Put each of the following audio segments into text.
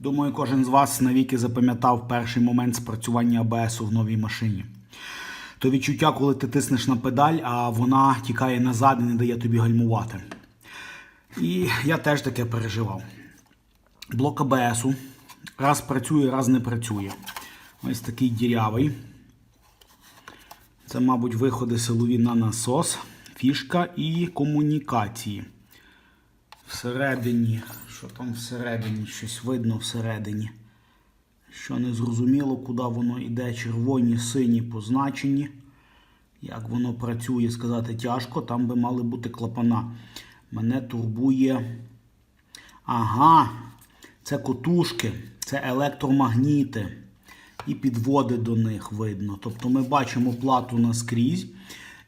Думаю, кожен з вас навіки запам'ятав перший момент спрацювання АБС в новій машині. То відчуття, коли ти тиснеш на педаль, а вона тікає назад і не дає тобі гальмувати. І я теж таке переживав. Блок АБСу раз працює, раз не працює. Ось такий дірявий. Це, мабуть, виходи силові на насос, фішка і комунікації. Всередині, що там всередині, щось видно всередині. Що не зрозуміло, куди воно йде. Червоні, сині позначені. Як воно працює, сказати тяжко. Там би мали бути клапана. Мене турбує. Ага, це котушки, це електромагніти і підводи до них видно. Тобто ми бачимо плату наскрізь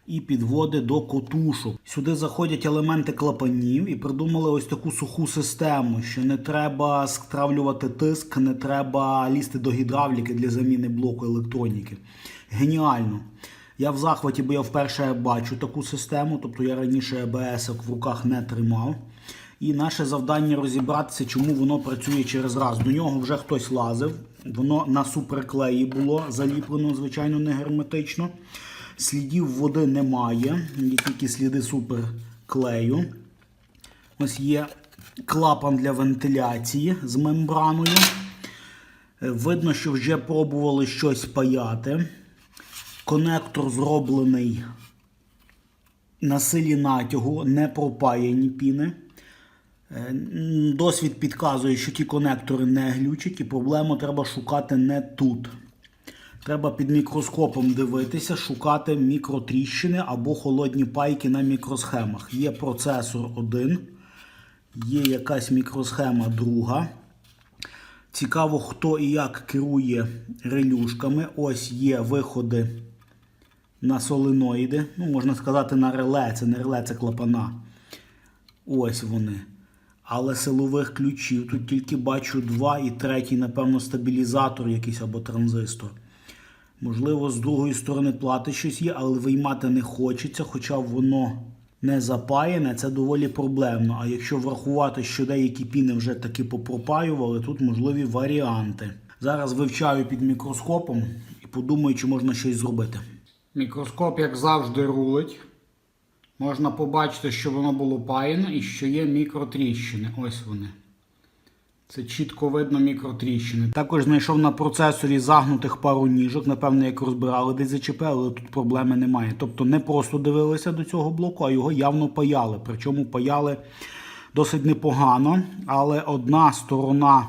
і підводи до котушок. Сюди заходять елементи клапанів і придумали ось таку суху систему, що не треба стравлювати тиск, не треба лізти до гідравліки для заміни блоку електроніки. Геніально. Я в захваті, бо я вперше бачу таку систему, тобто я раніше АБС в руках не тримав. І наше завдання розібратися, чому воно працює через раз. До нього вже хтось лазив, воно на суперклеї було заліплено, звичайно, не герметично. Слідів води немає, є тільки сліди суперклею. Ось є клапан для вентиляції з мембраною. Е, Видно, що вже пробували щось паяти. Конектор зроблений на силі натягу, не пропаяні піни. Е, Досвід підказує, що ті конектори не глючать, і проблему треба шукати не тут. Треба під мікроскопом дивитися, шукати мікротріщини або холодні пайки на мікросхемах. Є процесор один, є якась мікросхема друга. Цікаво, хто і як керує релюшками. Ось є виходи на соленоїди. Ну, можна сказати, на реле. Це не реле, це клапана. Ось вони. Але силових ключів тут тільки бачу два і третій, напевно, стабілізатор якийсь або транзистор. Можливо, з другої сторони плати щось є, але виймати не хочеться, хоча воно не запаяне, це доволі проблемно. А якщо врахувати, що деякі піни вже таки попропаювали, тут можливі варіанти. Зараз вивчаю під мікроскопом і подумаю, чи можна щось зробити. Мікроскоп, як завжди, рулить. Можна побачити, що воно було паяно і що є мікротріщини. Ось вони. Це чітко видно мікротріщини. Також знайшов на процесорі загнутих пару ніжок. Напевно, як розбирали десь ЗЧП, але тут проблеми немає. Тобто не просто дивилися до цього блоку, а його явно паяли. Причому паяли досить непогано, але одна сторона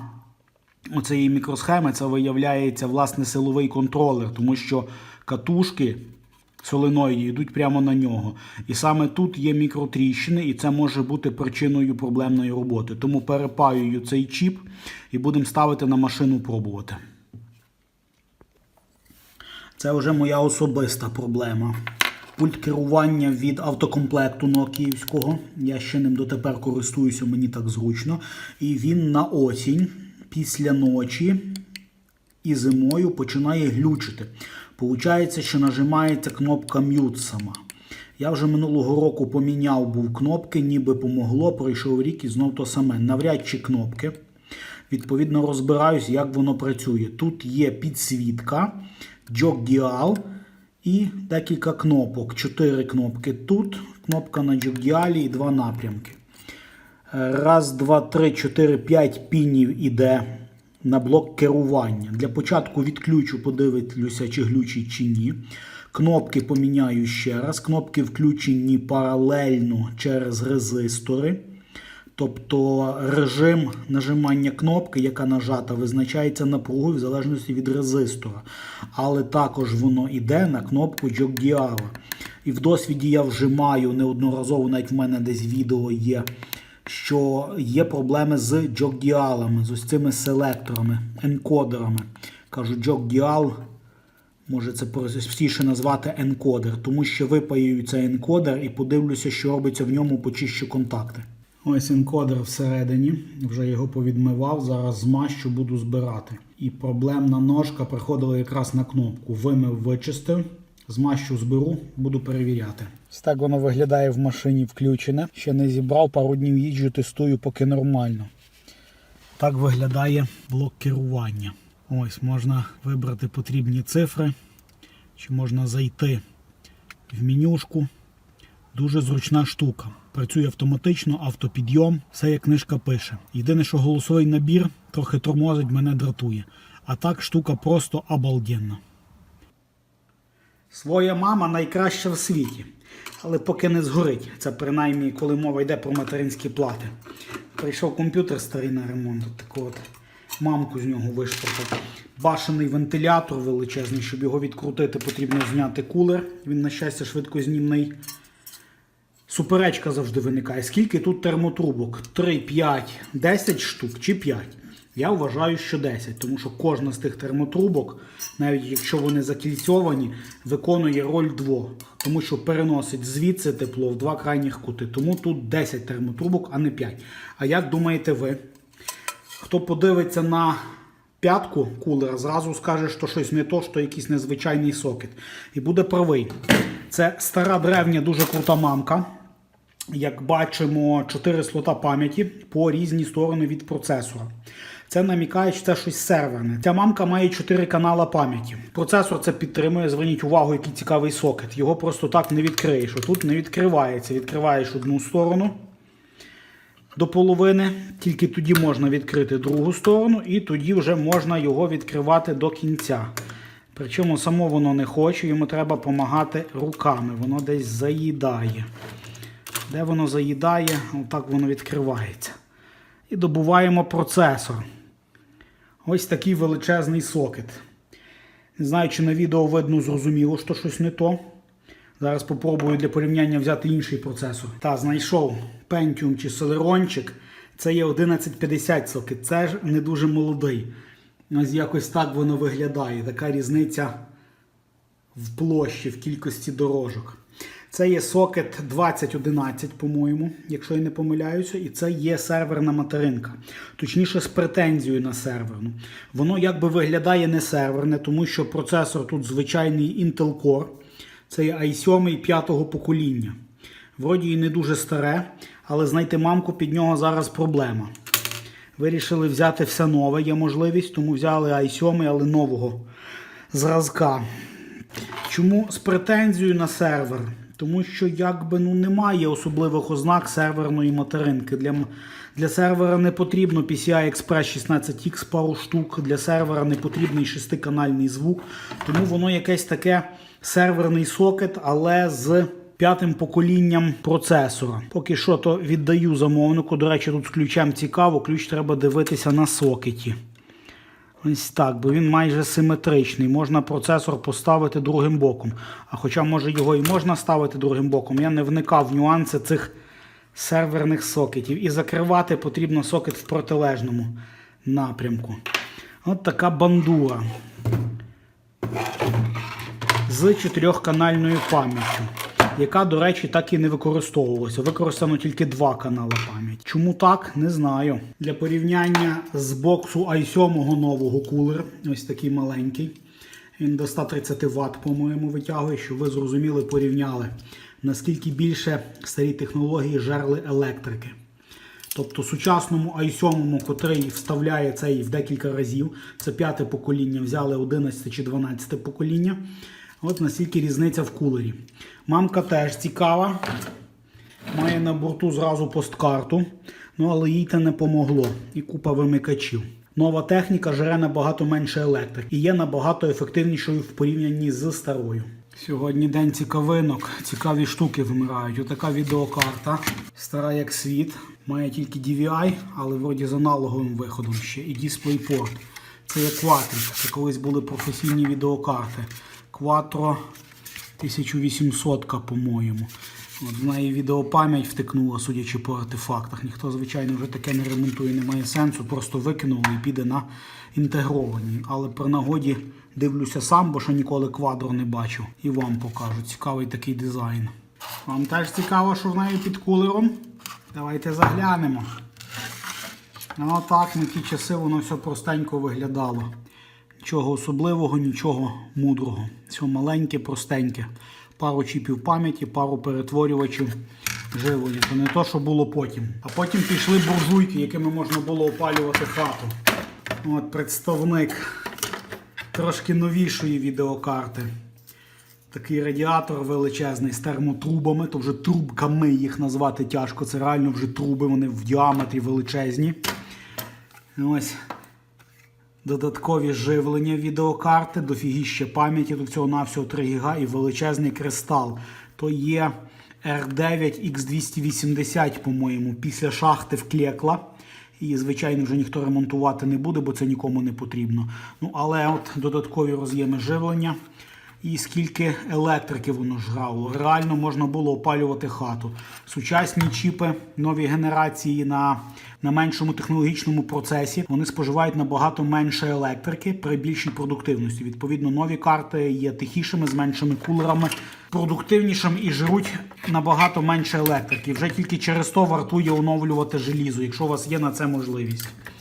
оцієї мікросхеми це виявляється власне силовий контролер, тому що катушки соленоїді йдуть прямо на нього. І саме тут є мікротріщини, і це може бути причиною проблемної роботи. Тому перепаюю цей чіп і будемо ставити на машину пробувати. Це вже моя особиста проблема. Пульт керування від автокомплекту нокіївського. Я ще ним дотепер користуюся, мені так зручно. І він на осінь, після ночі і зимою починає глючити. Получається, що нажимається кнопка Mute сама. Я вже минулого року поміняв був кнопки, ніби помогло, пройшов рік і знов то саме. Навряд чи кнопки. Відповідно, розбираюсь, як воно працює. Тут є підсвітка, джок діал і декілька кнопок. Чотири кнопки тут, кнопка на джок діалі і два напрямки. Раз, два, три, чотири, п'ять пінів іде на блок керування. Для початку відключу, подивлюся, чи глючить, чи ні. Кнопки поміняю ще раз. Кнопки включені паралельно через резистори. Тобто режим нажимання кнопки, яка нажата, визначається напругою в залежності від резистора. Але також воно йде на кнопку Dial. І в досвіді я вже маю неодноразово, навіть в мене десь відео є, що є проблеми з джок-діалами, з ось цими селекторами, енкодерами. Кажу, джок-діал, може це простіше назвати енкодер, тому що випаюю цей енкодер і подивлюся, що робиться в ньому, почищу контакти. Ось енкодер всередині, вже його повідмивав, зараз змащу, буду збирати. І проблемна ножка приходила якраз на кнопку. Вимив, вичистив, змащу зберу, буду перевіряти. Ось так воно виглядає в машині включене. Ще не зібрав, пару днів їжджу, тестую, поки нормально. Так виглядає блок керування. Ось можна вибрати потрібні цифри, чи можна зайти в менюшку. Дуже зручна штука. Працює автоматично, автопідйом, все як книжка пише. Єдине, що голосовий набір трохи тормозить, мене дратує. А так штука просто обалденна. Своя мама найкраща в світі, але поки не згорить. Це принаймні, коли мова йде про материнські плати. Прийшов комп'ютер старий на ремонт, от таку от мамку з нього вишпортав. Башений вентилятор величезний, щоб його відкрутити, потрібно зняти кулер. Він, на щастя, швидкознімний. Суперечка завжди виникає. Скільки тут термотрубок? 3, 5, 10 штук чи 5? Я вважаю, що 10, тому що кожна з тих термотрубок, навіть якщо вони закільцьовані, виконує роль двох, тому що переносить звідси тепло в два крайніх кути. Тому тут 10 термотрубок, а не 5. А як думаєте ви? Хто подивиться на п'ятку кулера, зразу скаже, що щось не то, що якийсь незвичайний сокет. І буде правий. Це стара древня, дуже крута мамка. Як бачимо, 4 слота пам'яті по різні сторони від процесора. Це намікає, що це щось серверне. Ця мамка має 4 канала пам'яті. Процесор це підтримує. Зверніть увагу, який цікавий сокет. Його просто так не відкриєш. Тут не відкривається. Відкриваєш одну сторону до половини, тільки тоді можна відкрити другу сторону, і тоді вже можна його відкривати до кінця. Причому само воно не хоче, йому треба допомагати руками. Воно десь заїдає. Де воно заїдає, отак воно відкривається. І добуваємо процесор. Ось такий величезний сокет. Не знаю, чи на відео видно зрозуміло, що щось не то. Зараз спробую для порівняння взяти інший процесор. Та, знайшов Pentium чи Celeronчик. Це є 1150 сокет. Це ж не дуже молодий. Ось якось так воно виглядає. Така різниця в площі, в кількості дорожок. Це є сокет 2011, по-моєму, якщо я не помиляюся, і це є серверна материнка. Точніше, з претензією на серверну. Воно якби виглядає не серверне, тому що процесор тут звичайний Intel Core. Це є i7 п'ятого покоління. Вроді і не дуже старе, але знайти мамку під нього зараз проблема. Вирішили взяти все нове, є можливість, тому взяли i7, але нового зразка. Чому з претензією на сервер? Тому що якби ну немає особливих ознак серверної материнки. Для, для сервера не потрібно PCI Express 16X пару штук, для сервера не потрібний шестиканальний звук. Тому воно якесь таке серверний сокет, але з п'ятим поколінням процесора. Поки що то віддаю замовнику. До речі, тут з ключем цікаво, ключ треба дивитися на сокеті. Ось так, бо він майже симетричний. Можна процесор поставити другим боком. А хоча, може, його і можна ставити другим боком, я не вникав в нюанси цих серверних сокетів. І закривати потрібно сокет в протилежному напрямку. От така бандура з чотирьохканальною пам'яттю, яка, до речі, так і не використовувалася. Використано тільки два канали пам'яті. Чому так, не знаю. Для порівняння з боксу i7 нового кулер, ось такий маленький. Він до 130 Вт, по-моєму, витягує, щоб ви зрозуміли, порівняли, наскільки більше старі технології жерли електрики. Тобто сучасному i7, котрий вставляє цей в декілька разів, це п'яте покоління, взяли 11 чи 12 покоління. От настільки різниця в кулері. Мамка теж цікава. Має на борту зразу посткарту, ну але їй це не помогло. І купа вимикачів. Нова техніка жере набагато менше електрики і є набагато ефективнішою в порівнянні з старою. Сьогодні день цікавинок, цікаві штуки вмирають. Отака відеокарта, стара як світ, має тільки DVI, але вроді з аналоговим виходом ще і DisplayPort. Це є Quattro, це колись були професійні відеокарти. Quattro 1800, по-моєму. От в неї відеопам'ять втекнула, судячи по артефактах. Ніхто, звичайно, вже таке не ремонтує, немає сенсу. Просто викинули і піде на інтегровані. Але при нагоді дивлюся сам, бо ще ніколи квадро не бачив. І вам покажу. Цікавий такий дизайн. Вам теж цікаво, що в неї під кулером? Давайте заглянемо. Ну так, на ті часи воно все простенько виглядало. Нічого особливого, нічого мудрого. Все маленьке, простеньке. Пару чіпів пам'яті, пару перетворювачів живлення. То не то, що було потім. А потім пішли буржуйки, якими можна було опалювати хату. От представник трошки новішої відеокарти. Такий радіатор величезний з термотрубами, то вже трубками їх назвати тяжко. Це реально вже труби, вони в діаметрі величезні. Ось додаткові живлення відеокарти, дофігіще пам'яті, до всього навсього 3 ГБ і величезний кристал. То є R9 X280, по-моєму, після шахти вклекла. І, звичайно, вже ніхто ремонтувати не буде, бо це нікому не потрібно. Ну, але от додаткові роз'єми живлення. І скільки електрики воно жрало. Реально можна було опалювати хату. Сучасні чіпи, нові генерації на, на меншому технологічному процесі. Вони споживають набагато менше електрики при більшій продуктивності. Відповідно, нові карти є тихішими, з меншими кулерами, продуктивнішими і жруть набагато менше електрики. Вже тільки через то вартує оновлювати желізо, якщо у вас є на це можливість.